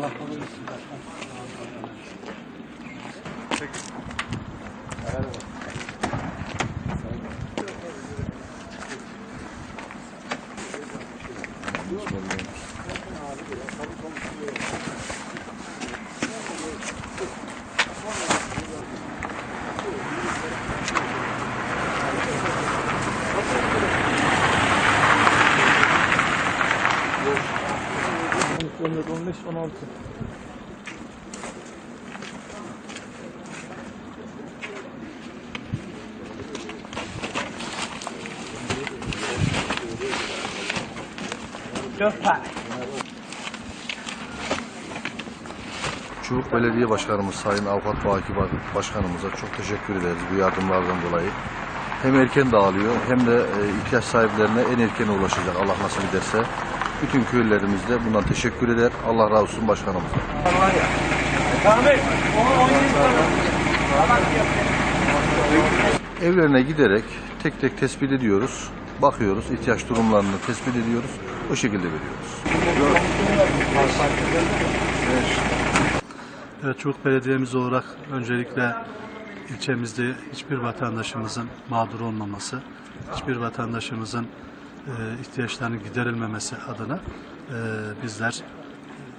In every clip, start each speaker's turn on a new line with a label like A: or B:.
A: Allah kabul etsin başkan.
B: Ömür 15 16.
C: Çubuk Belediye Başkanımız Sayın Avukat Baki Başkanımıza çok teşekkür ederiz bu yardımlardan dolayı. Hem erken dağılıyor hem de e, ihtiyaç sahiplerine en erken ulaşacak Allah nasip ederse. Bütün köylerimiz de bundan teşekkür eder. Allah razı olsun başkanımıza. Evlerine giderek tek tek tespit ediyoruz. Bakıyoruz, ihtiyaç durumlarını tespit ediyoruz. O şekilde veriyoruz.
B: Evet, Çubuk Belediyemiz olarak öncelikle ilçemizde hiçbir vatandaşımızın mağdur olmaması, hiçbir vatandaşımızın e, ihtiyaçlarının giderilmemesi adına e, bizler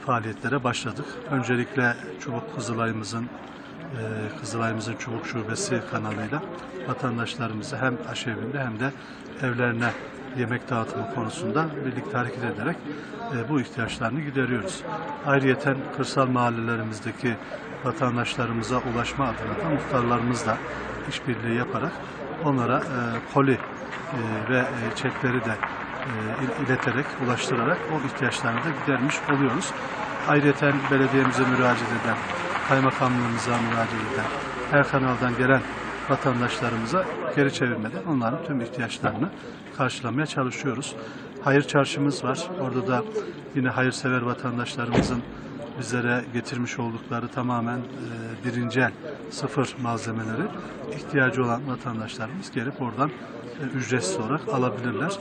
B: faaliyetlere başladık. Öncelikle Çubuk Kızılay'ımızın e, Kızılay'ımızın Çubuk Şubesi kanalıyla vatandaşlarımızı hem aşevinde hem de evlerine yemek dağıtımı konusunda birlikte hareket ederek bu ihtiyaçlarını gideriyoruz. Ayrıyeten kırsal mahallelerimizdeki vatandaşlarımıza ulaşma adına da muhtarlarımızla işbirliği yaparak onlara e, koli e, ve e, çekleri de e, il- ileterek, ulaştırarak o ihtiyaçlarını da gidermiş oluyoruz. Ayrıyeten belediyemize müracaat eden, kaymakamlığımıza müracaat eden, her kanaldan gelen vatandaşlarımıza geri çevirmeden onların tüm ihtiyaçlarını karşılamaya çalışıyoruz. Hayır çarşımız var. Orada da yine hayırsever vatandaşlarımızın bizlere getirmiş oldukları tamamen e, birinci el, sıfır malzemeleri ihtiyacı olan vatandaşlarımız gelip oradan e, ücretsiz olarak alabilirler.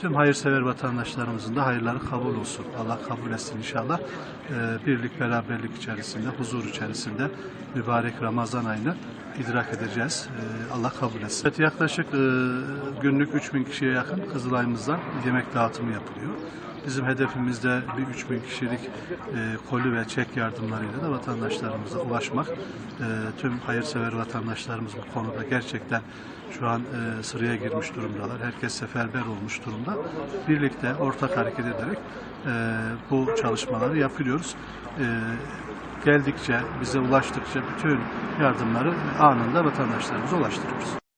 B: Tüm hayırsever vatandaşlarımızın da hayırları kabul olsun. Allah kabul etsin inşallah. E, birlik beraberlik içerisinde, huzur içerisinde mübarek Ramazan ayını idrak edeceğiz. E, Allah kabul etsin. Evet, yaklaşık e, günlük 3000 kişiye yakın Kızılay'ımızdan yemek dağıtımı yapılıyor. Bizim hedefimizde bir 3000 kişilik e, koli ve çek yardımlarıyla da vatandaşlarımıza ulaşmak. E, tüm hayırsever vatandaşlarımız bu konuda gerçekten şu an e, sıraya girmiş durumdalar. Herkes seferber olmuş durumda. Birlikte ortak hareket ederek e, bu çalışmaları yapıyoruz. E, geldikçe, bize ulaştıkça bütün yardımları anında vatandaşlarımıza ulaştırıyoruz.